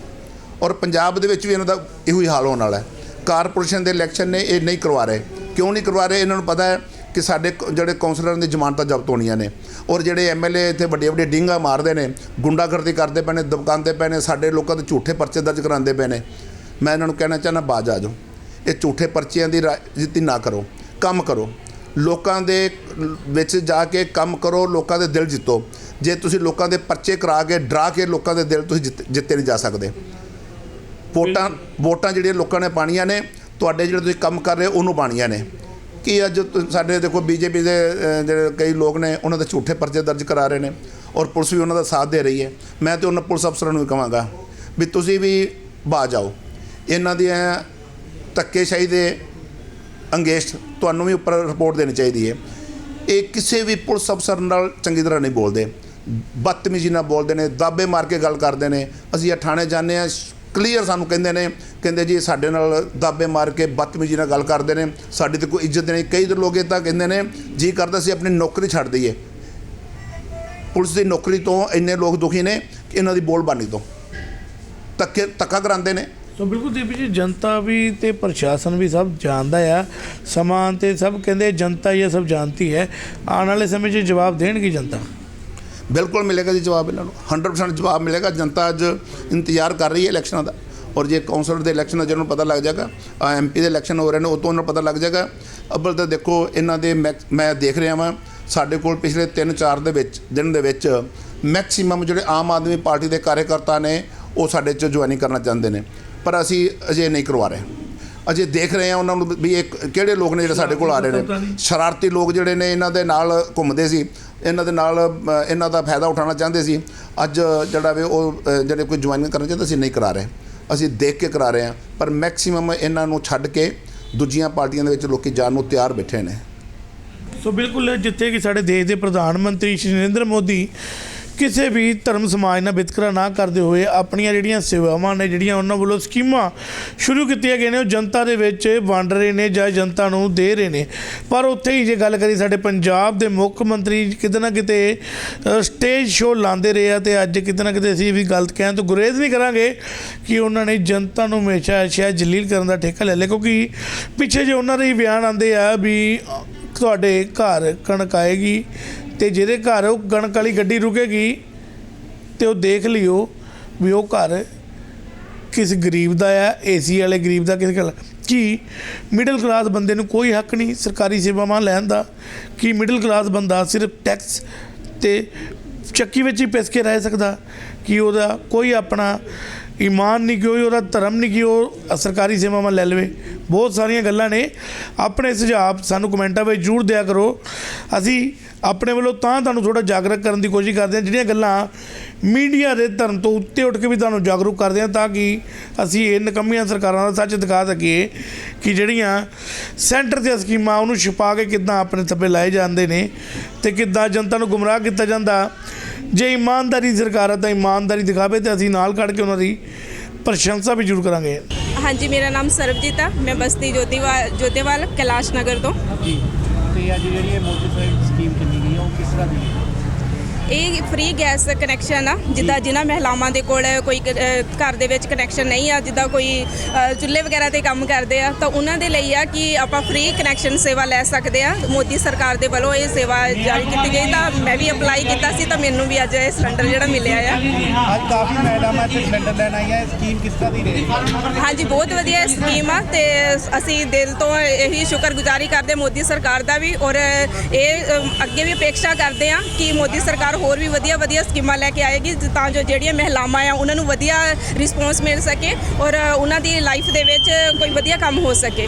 B: ਔਰ ਪੰਜਾਬ ਦੇ ਵਿੱਚ ਵੀ ਇਹਨਾਂ ਦਾ ਇਹੋ ਹੀ ਹਾਲ ਹੋਣ ਵਾਲਾ ਹੈ। ਕਾਰਪੋਰੇਸ਼ਨ ਦੇ ਇਲੈਕਸ਼ਨ ਨੇ ਇਹ ਨਹੀਂ ਕਰਵਾ ਰਹੇ। ਕਿਉਂ ਨਹੀਂ ਕਰਵਾ ਰਹੇ? ਇਹਨਾਂ ਨੂੰ ਪਤਾ ਹੈ ਕਿ ਸਾਡੇ ਕ- ਜਿਹੜੇ ਕੌਂਸਲਰਾਂ ਦੀ ਜ਼ਮਾਨਤਾਂ ਜ਼ਬਤ ਹੋਣੀਆਂ ਨੇ। ਔਰ ਜਿਹੜੇ ਐਮਐਲਏ ਇੱਥੇ ਵੱਡੇ ਵੱਡੇ ਡਿੰਗਾ ਮਾਰਦੇ ਨੇ, ਗੁੰਡਾਗਰਦੀ ਕਰਦੇ ਪਏ ਨੇ, ਦਬਕਾਉਂਦੇ ਪਏ ਨੇ, ਸਾਡੇ ਲੋਕਾਂ ਦੇ ਝੂਠੇ ਪਰਚੇ ਦਰਜ ਕਰਾਉਂਦੇ ਪਏ ਨੇ। ਮੈਂ ਇਹਨਾਂ ਨੂੰ ਕਹਿਣਾ ਚਾਹੁੰਦਾ, ਬਾਜ ਆ ਜਾਓ। ਇਹ ਝੂਠੇ ਪਰਚਿਆਂ ਦੀ ਰਾਜਨੀਤੀ ਨਾ ਕਰੋ ਕੰਮ ਕਰੋ। ਲੋਕਾਂ ਦੇ ਵਿੱਚ ਜਾ ਕੇ ਕੰਮ ਕਰੋ ਲੋਕਾਂ ਦੇ ਦਿਲ ਜਿੱਤੋ। ਜੇ ਤੁਸੀਂ ਲੋਕਾਂ ਦੇ ਪਰਚੇ ਕਰਾ ਕੇ ਡਰਾ ਕੇ ਲੋਕਾਂ ਦੇ ਦਿਲ ਤੁਸੀਂ ਜਿੱਤ- ਜਿੱਤੇ ਨਹੀਂ ਜਾ ਸਕਦੇ। ਵੋਟਾਂ ਵੋਟਾਂ ਜਿਹੜੀਆਂ ਲੋਕਾਂ ਨੇ ਪਾਣੀਆਂ ਨੇ ਤੁਹਾਡੇ ਜਿਹੜੇ ਤੁਸੀਂ ਕੰਮ ਕਰ ਰਹੇ ਹੋ ਉਹਨੂੰ ਪਾਣੀਆਂ ਨੇ। ਕੀ ਅੱਜ ਸਾਡੇ ਦੇਖੋ ਬੀਜੇਪੀ ਦੇ ਜਿਹੜੇ ਕਈ ਲੋਕ ਨੇ ਉਹਨਾਂ ਦੇ ਝੂਠੇ ਪਰਚੇ ਦਰਜ ਕਰਾ ਰਹੇ ਨੇ ਔਰ ਪੁਲਿਸ ਵੀ ਉਹਨਾਂ ਦਾ ਸਾਥ ਦੇ ਰਹੀ ਹੈ। ਮੈਂ ਤੇ ਉਹਨਾਂ ਪੁਲਿਸ ਅਫਸਰਾਂ ਨੂੰ ਵੀ ਕਹਾਂਗਾ ਵੀ ਤੁਸੀਂ ਵੀ ਬਾਜ ਆਓ। ਇਹਨਾਂ ਦੀਆਂ ਧੱਕੇਸ਼ਾਹੀ ਦੇ ਅੰਗੇਸਟ ਤੁਹਾਨੂੰ ਵੀ ਉੱਪਰ ਰਿਪੋਰਟ ਦੇਣੀ ਚਾਹੀਦੀ ਹੈ। ਇਹ ਕਿਸੇ ਵੀ ਪੁਲਿਸ ਅਫਸਰ ਨਾਲ ਚੰਗੀ ਤਰ੍ਹਾਂ ਨਹੀਂ ਬੋਲਦੇ। ਬਦਤਮੀਜ਼ੀ ਨਾਲ ਬੋਲਦੇ ਨੇ, ਦਾਬੇ ਮਾਰ ਕੇ ਗੱਲ ਕਰਦੇ ਨੇ। ਅਸੀਂ ਇਹ ਥਾਣੇ ਜਾਂਦੇ ਆ ਕਲੀਅਰ ਸਾਨੂੰ ਕਹਿੰਦੇ ਨੇ, ਕਹਿੰਦੇ ਜੀ ਸਾਡੇ ਨਾਲ ਦਾਬੇ ਮਾਰ ਕੇ ਬਦਤਮੀਜ਼ੀ ਨਾਲ ਗੱਲ ਕਰਦੇ ਨੇ। ਸਾਡੀ ਤੇ ਕੋਈ ਇੱਜ਼ਤ ਨਹੀਂ। ਕਈ ਲੋਕ ਇਹ ਤਾਂ ਕਹਿੰਦੇ ਨੇ, ਜੀ ਕਰਦਾ ਸੀ ਆਪਣੀ ਨੌਕਰੀ ਛੱਡ ਦਈਏ। ਪੁਲਿਸ ਦੀ ਨੌਕਰੀ ਤੋਂ ਇੰਨੇ ਲੋਕ ਦੁਖੀ ਨੇ ਕਿ ਇਹਨਾਂ ਦੀ ਬੋਲਬਾਨੀ ਤੋਂ। ਧੱਕੇ, ਧੱਕਾ ਕਰਾਉਂਦੇ ਨੇ।
A: ਸੋ ਬਿਲਕੁਲ ਦੀਪ ਜੀ, ਜਨਤਾ ਵੀ ਤੇ ਪ੍ਰਸ਼ਾਸਨ ਵੀ ਸਭ ਜਾਣਦਾ ਆ। ਸਮਾਂ ਤੇ ਸਭ ਕਹਿੰਦੇ ਜਨਤਾ ਇਹ ਸਭ ਜਾਣਤੀ ਹੈ। ਆਉਣ ਵਾਲੇ ਸਮੇਂ 'ਚ ਜਵਾਬ ਦੇਣਗੀ ਜਨਤਾ?
B: ਬਿਲਕੁਲ ਮਿਲੇਗਾ ਜੀ ਜਵਾਬ ਇਹਨਾਂ ਨੂੰ। 100% ਜਵਾਬ ਮਿਲੇਗਾ। ਜਨਤਾ ਅੱਜ ਇੰਤਜ਼ਾਰ ਕਰ ਰਹੀ ਹੈ ਇਲੈਕਸ਼ਨਾਂ ਦਾ। ਔਰ ਜੇ ਕੌਂਸਲਰ ਦੇ ਇਲੈਕਸ਼ਨ ਦਾ ਜਿਹਨੂੰ ਪਤਾ ਲੱਗ ਜਾਏਗਾ ਐਮਪੀ ਦੇ ਇਲੈਕਸ਼ਨ ਹੋ ਰਹੇ ਨੇ, ਉਹ ਤੋਂ ਉਹਨਾਂ ਪਤਾ ਲੱਗ ਜਾਏਗਾ। ਅੱਬਲ ਤਾਂ ਦੇਖੋ, ਇਹਨਾਂ ਦੇ ਮੈਕ- ਮੈਂ ਦੇਖ ਰਿਹਾ ਵਾਂ, ਸਾਡੇ ਕੋਲ ਪਿਛਲੇ 3-4 ਦੇ ਵਿੱਚ, ਦਿਨ ਦੇ ਵਿੱਚ ਮੈਕਸਿਮਮ ਜਿਹੜੇ ਆਮ ਆਦਮੀ ਪਾਰਟੀ ਦੇ ਕਾਰਜਕਰਤਾ ਨੇ, ਉਹ ਸਾਡੇ 'ਚ ਜੁਆਇਨਿੰਗ ਕਰਨਾ ਚਾਹੁੰਦੇ ਨੇ। ਪਰ ਅਸੀਂ ਅਜੇ ਨਹੀਂ ਕਰਵਾ ਰਹੇ। ਅਜੇ ਦੇਖ ਰਹੇ ਹਾਂ ਉਹਨਾਂ ਨੂੰ ਵੀ ਇਹ ਕਿਹੜੇ ਲੋਕ ਨੇ ਜਿਹੜੇ ਸਾਡੇ ਕੋਲ ਆ ਰਹੇ ਨੇ। ਸ਼ਰਾਰਤੀ ਲੋਕ ਜਿਹੜੇ ਨੇ ਇਹਨਾਂ ਦੇ ਨਾਲ ਘੁੰਮਦੇ ਸੀ। ਇਹਨਾਂ ਦੇ ਨਾਲ ਇਹਨਾਂ ਦਾ ਫਾਇਦਾ ਉਠਾਉਣਾ ਚਾਹੁੰਦੇ ਸੀ। ਅੱਜ ਜਿਹੜਾ ਵੇ ਉਹ ਜਿਹੜੇ ਕੋਈ ਜੁਆਇਨਿੰਗ ਕਰਨਾ ਚਾਹੁੰਦੇ ਅਸੀਂ ਨਹੀਂ ਕਰਾ ਰਹੇ। ਅਸੀਂ ਦੇਖ ਕੇ ਕਰਾ ਰਹੇ ਹਾਂ ਪਰ ਮੈਕਸਿਮਮ ਇਹਨਾਂ ਨੂੰ ਛੱਡ ਕੇ ਦੂਜੀਆਂ ਪਾਰਟੀਆਂ ਦੇ ਵਿੱਚ ਲੋਕੀ ਜਾਣ ਨੂੰ ਤਿਆਰ ਬੈਠੇ ਨੇ।
A: ਸੋ ਬਿਲਕੁਲ ਜਿੱਥੇ ਕਿ ਸਾਡੇ ਦੇਸ਼ ਦੇ ਪ੍ਰਧਾਨ ਮੰਤਰੀ ਸ਼੍ਰੀ ਨਰਿੰਦਰ ਮੋਦੀ ਕਿਸੇ ਵੀ ਧਰਮ ਸਮਾਜ ਨਾਲ ਵਿਤਕਰਾ ਨਾ ਕਰਦੇ ਹੋਏ ਆਪਣੀਆਂ ਜਿਹੜੀਆਂ ਸੇਵਾਵਾਂ ਨੇ, ਜਿਹੜੀਆਂ ਉਹਨਾਂ ਵੱਲੋਂ ਸਕੀਮਾਂ ਸ਼ੁਰੂ ਕੀਤੀਆਂ ਗਈਆਂ ਨੇ, ਉਹ ਜਨਤਾ ਦੇ ਵਿੱਚ ਵੰਡ ਰਹੇ ਨੇ ਜਾਂ ਜਨਤਾ ਨੂੰ ਦੇ ਰਹੇ ਨੇ। ਪਰ ਉੱਥੇ ਹੀ ਜੇ ਗੱਲ ਕਰੀ ਸਾਡੇ ਪੰਜਾਬ ਦੇ ਮੁੱਖ ਮੰਤਰੀ ਕਿਤੇ ਨਾ ਕਿਤੇ ਸਟੇਜ ਸ਼ੋਅ ਲਾਉਂਦੇ ਰਹੇ ਆ ਤੇ ਅੱਜ ਕਿਤੇ ਨਾ ਕਿਤੇ ਅਸੀਂ ਵੀ ਗਲਤ ਕਹਿਣ ਤੋਂ ਗੁਰੇਜ਼ ਨਹੀਂ ਕਰਾਂਗੇ ਕਿ ਉਹਨਾਂ ਨੇ ਜਨਤਾ ਨੂੰ ਹਮੇਸ਼ਾ ਸ਼ਾਇਦ ਜਲੀਲ ਕਰਨ ਦਾ ਠੇਕਾ ਲੈ ਲਿਆ। ਕਿਉਂਕਿ ਪਿੱਛੇ ਜੇ ਉਹਨਾਂ ਦੇ ਹੀ ਬਿਆਨ ਆਉਂਦੇ ਆ ਵੀ ਤੁਹਾਡੇ ਘਰ ਕਣਕ ਆਏਗੀ ਤੇ ਜਿਹਦੇ ਘਰ ਉਹ ਕਣਕ ਵਾਲੀ ਗੱਡੀ ਰੁਕੇਗੀ ਤੇ ਉਹ ਦੇਖ ਲਿਓ ਵੀ ਉਹ ਘਰ ਕਿਸ ਗਰੀਬ ਦਾ ਆ, ਏਸੀ ਵਾਲੇ ਗਰੀਬ ਦਾ ਕਿਸ ਗੱਲ ਕੀ ਮਿਡਲ ਕਲਾਸ ਬੰਦੇ ਨੂੰ ਕੋਈ ਹੱਕ ਨਹੀਂ ਸਰਕਾਰੀ ਸੇਵਾਵਾਂ ਲੈਣ ਦਾ? ਕਿ ਮਿਡਲ ਕਲਾਸ ਬੰਦਾ ਸਿਰਫ ਟੈਕਸ ਤੇ ਚੱਕੀ ਵਿੱਚ ਹੀ ਪਿਸ ਕੇ ਰਹਿ ਸਕਦਾ? ਕਿ ਉਹਦਾ ਕੋਈ ਆਪਣਾ ਈਮਾਨ ਨਹੀਂ ਕਿ ਉਹਦਾ ਧਰਮ ਨਹੀਂ ਕਿ ਉਹ ਸਰਕਾਰੀ ਸੇਵਾਵਾਂ ਲੈ ਲਵੇ। ਬਹੁਤ ਸਾਰੀਆਂ ਗੱਲਾਂ ਨੇ। ਆਪਣੇ ਸੁਝਾਅ ਸਾਨੂੰ ਕਮੈਂਟਾਂ ਵਿੱਚ ਜ਼ਰੂਰ ਦਿਆ ਕਰੋ। ਅਸੀਂ ਆਪਣੇ ਵੱਲੋਂ ਤਾਂ ਤੁਹਾਨੂੰ ਥੋੜਾ ਜਾਗਰੂਕ ਕਰਨ ਦੀ ਕੋਸ਼ਿਸ਼ ਕਰਦੇ ਹਾਂ। ਜਿਹੜੀਆਂ ਗੱਲਾਂ ਮੀਡੀਆ ਦੇ ਧਰਮ ਤੋਂ ਉੱਤੇ ਉੱਠ ਕੇ ਵੀ ਤੁਹਾਨੂੰ ਜਾਗਰੂਕ ਕਰਦੇ ਹਾਂ, ਤਾਂ ਕਿ ਅਸੀਂ ਇਹ ਨਕੰਮੀਆਂ ਸਰਕਾਰਾਂ ਦਾ ਸੱਚ ਦਿਖਾ ਸਕੀਏ ਕਿ ਜਿਹੜੀਆਂ ਸੈਂਟਰ ਦੀਆਂ ਸਕੀਮਾਂ ਉਹਨੂੰ ਛੁਪਾ ਕੇ ਕਿੱਦਾਂ ਆਪਣੇ ਥੱਬੇ ਲਾਏ ਜਾਂਦੇ ਨੇ ਤੇ ਕਿੱਦਾਂ ਜਨਤਾ ਨੂੰ ਗੁੰਮਰਾਹ ਕੀਤਾ ਜਾਂਦਾ। ਜੇ ਇਮਾਨਦਾਰੀ ਸਰਕਾਰ ਹੈ ਤਾਂ ਇਮਾਨਦਾਰੀ ਦਿਖਾਵੇ ਤੇ ਅਸੀਂ ਨਾਲ ਕੱਢ ਕੇ ਉਹਨਾਂ ਦੀ ਪ੍ਰਸ਼ੰਸਾ ਵੀ ਜ਼ਰੂਰ ਕਰਾਂਗੇ।
C: ਹਾਂਜੀ ਮੇਰਾ ਨਾਮ ਸਰਬਜੀਤ ਆ। ਮੈਂ ਬਸਤੀ ਜੋਤੀਵਾਲ ਜੋਤੇਵਾਲ ਕੈਲਾਸ਼ ਨਗਰ ਤੋਂ।
D: ਜੀ। ਤੇ ਅੱਜ ਜਿਹੜੀ ਇਹ ਮੋਦੀ ਸਾਹਿਬ ਸਕੀਮ ਚੱਲੀ ਗਈ ਉਹ ਕਿਸ ਤਰ੍ਹਾਂ ਦੀ ਹੈ?
C: ਇਹ ਫ੍ਰੀ ਗੈਸ ਕਨੈਕਸ਼ਨ ਆ ਜਿੱਦਾਂ ਜਿਨ੍ਹਾਂ ਮਹਿਲਾਵਾਂ ਦੇ ਕੋਲ ਕੋਈ ਘਰ ਦੇ ਵਿੱਚ ਕਨੈਕਸ਼ਨ ਨਹੀਂ ਆ ਜਿੱਦਾਂ ਕੋਈ ਚੁੱਲ੍ਹੇ ਵਗੈਰਾ ਤੇ ਕੰਮ ਕਰਦੇ ਆ ਤਾਂ ਉਹਨਾਂ ਦੇ ਲਈ ਆ ਕਿ ਆਪਾਂ ਫ੍ਰੀ ਕਨੈਕਸ਼ਨ ਸੇਵਾ ਲੈ ਸਕਦੇ ਆ। ਮੋਦੀ ਸਰਕਾਰ ਦੇ ਵੱਲੋਂ ਇਹ ਸੇਵਾ ਜਾਰੀ ਕੀਤੀ ਗਈ ਤਾਂ ਮੈਂ ਵੀ ਅਪਲਾਈ ਕੀਤਾ ਸੀ ਤਾਂ ਮੈਨੂੰ ਵੀ ਅੱਜ ਇਹ ਸਿਲੰਡਰ ਜਿਹੜਾ ਮਿਲਿਆ ਆ।
D: ਅੱਜ ਕਾਫੀ ਮੈਡਮ ਇੱਥੇ ਸਿਲੰਡਰ ਲੈਣ ਆਈਆਂ ਇਹ ਸਕੀਮ ਕਿਸ ਤਰ੍ਹਾਂ ਦੀ ਰਹੇਗੀ
C: ਹਾਂਜੀ ਬਹੁਤ ਵਧੀਆ ਸਕੀਮ ਆ ਤੇ ਅਸੀਂ ਦਿਲ ਤੋਂ ਇਹੀ ਸ਼ੁਕਰਗੁਜ਼ਾਰੀ ਕਰਦੇ ਮੋਦੀ ਸਰਕਾਰ ਦਾ ਵੀ ਔਰ ਇਹ ਅਮ, ਅੱਗੇ ਵੀ ਅਪੇક્ષਾ ਕਰਦੇ ਆ ਕਿ ਮੋਦੀ ਸਰਕਾਰ ਹੋਰ ਵੀ ਵਧੀਆ ਵਧੀਆ ਸਕੀਮਾਂ ਲੈ ਕੇ ਆਏਗੀ ਤਾਂ ਜੋ ਜਿਹੜੀਆਂ ਮਹਿਲਾਵਾਂ ਆ ਉਹਨਾਂ ਨੂੰ ਵਧੀਆ ਰਿਸਪੌਂਸ ਮਿਲ ਸਕੇ ਔਰ ਉਹਨਾਂ ਦੀ ਲਾਈਫ ਦੇ ਵਿੱਚ ਕੋਈ ਵਧੀਆ ਕੰਮ ਹੋ ਸਕੇ।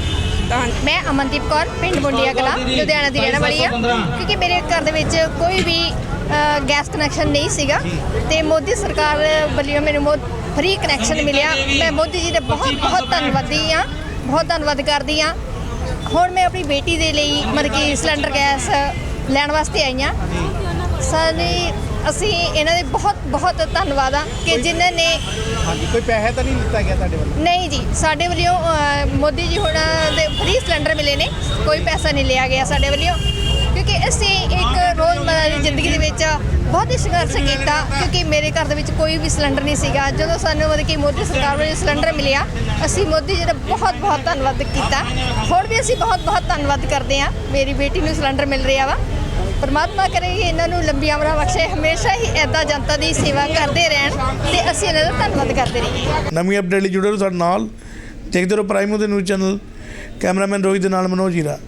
C: ਤਾਂ
E: ਮੈਂ ਅਮਨਦੀਪ ਕੌਰ ਪਿੰਡ ਮੁੰਡੀਆ ਕਲਾ ਲੁਧਿਆਣਾ ਦੀ ਰਹਿਣ ਵਾਲੀ ਆ। ਕਿਉਂਕਿ ਮੇਰੇ ਘਰ ਦੇ ਵਿੱਚ ਕੋਈ ਵੀ ਗੈਸ ਕਨੈਕਸ਼ਨ ਨਹੀਂ ਸੀਗਾ ਤੇ ਮੋਦੀ ਸਰਕਾਰ ਵੱਲੋਂ ਮੈਨੂੰ ਫ੍ਰੀ ਕਨੈਕਸ਼ਨ ਮਿਲਿਆ। ਮੈਂ ਮੋਦੀ ਜੀ ਦੇ ਬਹੁਤ ਬਹੁਤ ਧੰਨਵਾਦੀ ਆ ਬਹੁਤ ਧੰਨਵਾਦ ਕਰਦੀ ਆ ਹੁਣ ਮੈਂ ਆਪਣੀ ਬੇਟੀ ਦੇ ਲਈ ਮਤਲਬ ਕਿ ਸਿਲੰਡਰ ਗੈਸ ਲੈਣ ਵਾਸਤੇ ਆਈ ਆ ਸਾਨੀ ਅਸੀਂ ਇਹਨਾਂ ਦੇ ਬਹੁਤ ਬਹੁਤ ਧੰਨਵਾਦ ਆ ਕਿ ਜਿਨ੍ਹਾਂ ਨੇ
D: ਹਾਂਜੀ ਕੋਈ ਪੈਸੇ ਤਾਂ ਨਹੀਂ ਲਿੱਤਾ ਗਿਆ ਤੁਹਾਡੇ ਵੱਲੋਂ?
E: ਨਹੀਂ ਜੀ ਸਾਡੇ ਵੱਲੋਂ ਮੋਦੀ ਜੀ ਹੁਣ ਦੇ ਫ੍ਰੀ ਸਿਲੰਡਰ ਮਿਲੇ ਨੇ। ਕੋਈ ਪੈਸਾ ਨਹੀਂ ਲਿਆ ਗਿਆ ਸਾਡੇ ਵੱਲੋਂ। ਕਿਉਂਕਿ ਅਸੀਂ ਇੱਕ ਰੋਜ਼ਮਰ੍ਹਾ ਦੀ ਜ਼ਿੰਦਗੀ ਦੇ ਵਿੱਚ ਬਹੁਤ ਹੀ ਸੰਘਰਸ਼ ਕੀਤਾ ਕਿਉਂਕਿ ਮੇਰੇ ਘਰ ਦੇ ਵਿੱਚ ਕੋਈ ਵੀ ਸਿਲੰਡਰ ਨਹੀਂ ਸੀਗਾ। ਜਦੋਂ ਸਾਨੂੰ ਮਤਲਬ ਕਿ ਮੋਦੀ ਸਰਕਾਰ ਵੱਲੋਂ ਸਿਲੰਡਰ ਮਿਲਿਆ ਅਸੀਂ ਮੋਦੀ ਜੀ ਦਾ ਬਹੁਤ ਬਹੁਤ ਧੰਨਵਾਦ ਕੀਤਾ। ਹੁਣ ਵੀ ਅਸੀਂ ਬਹੁਤ ਬਹੁਤ ਧੰਨਵਾਦ ਕਰਦੇ ਹਾਂ। ਮੇਰੀ ਬੇਟੀ ਨੂੰ ਸਿਲੰਡਰ ਮਿਲ ਰਿਹਾ ਵਾ। ਪਰਮਾਤਮਾ ਕਰੇ ਕਿ ਇਹਨਾਂ ਨੂੰ ਲੰਬੀ ਉਮਰਾਂ ਬਖਸ਼ੇ, ਹਮੇਸ਼ਾ ਹੀ ਐਦਾਂ ਜਨਤਾ ਦੀ ਸੇਵਾ ਕਰਦੇ ਰਹਿਣ ਤੇ ਅਸੀਂ ਇਹਨਾਂ ਦਾ ਧੰਨਵਾਦ ਕਰਦੇ ਰਹੀਏ।
A: ਨਵੀਂ ਅਪਡੇਟ ਲਈ ਜੁੜੇ ਰਹੋ ਸਾਡੇ ਨਾਲ। ਦੇਖਦੇ ਰਹੋ ਪ੍ਰਾਈਮ ਦੇ ਨਿਊਜ਼ ਚੈਨਲ ਕੈਮਰਾਮੈਨ ਰੋਹਿਤ ਦੇ ਨਾਲ ਮਨੋਜ ਹੀਰਾ।